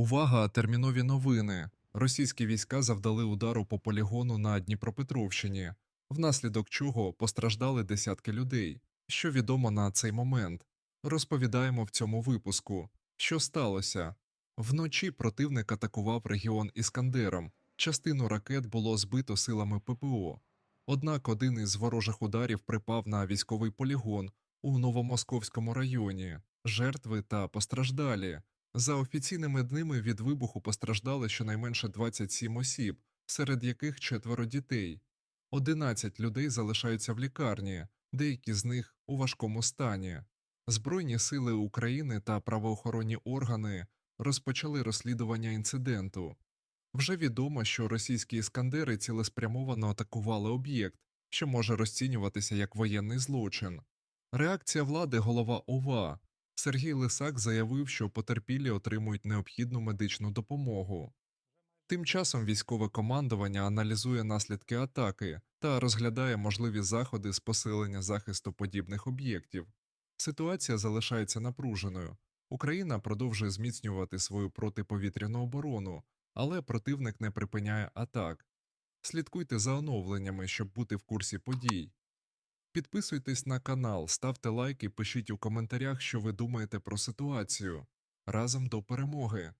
Увага! Термінові новини. Російські війська завдали удару по полігону на Дніпропетровщині, внаслідок чого постраждали десятки людей. Що відомо на цей момент? Розповідаємо в цьому випуску. Що сталося? Вночі противник атакував регіон Іскандером. Частину ракет було збито силами ППО. Однак один із ворожих ударів припав на військовий полігон у Новомосковському районі. Жертви та постраждалі. За офіційними дними від вибуху постраждали щонайменше 27 осіб, серед яких четверо дітей. 11 людей залишаються в лікарні, деякі з них у важкому стані. Збройні сили України та правоохоронні органи розпочали розслідування інциденту. Вже відомо, що російські іскандери цілеспрямовано атакували об'єкт, що може розцінюватися як воєнний злочин. Реакція влади голова ОВА Сергій Лисак заявив, що потерпілі отримують необхідну медичну допомогу. Тим часом військове командування аналізує наслідки атаки та розглядає можливі заходи з посилення захисту подібних об'єктів. Ситуація залишається напруженою. Україна продовжує зміцнювати свою протиповітряну оборону, але противник не припиняє атак. Слідкуйте за оновленнями, щоб бути в курсі подій. Підписуйтесь на канал, ставте лайки, пишіть у коментарях, що ви думаєте про ситуацію. Разом до перемоги!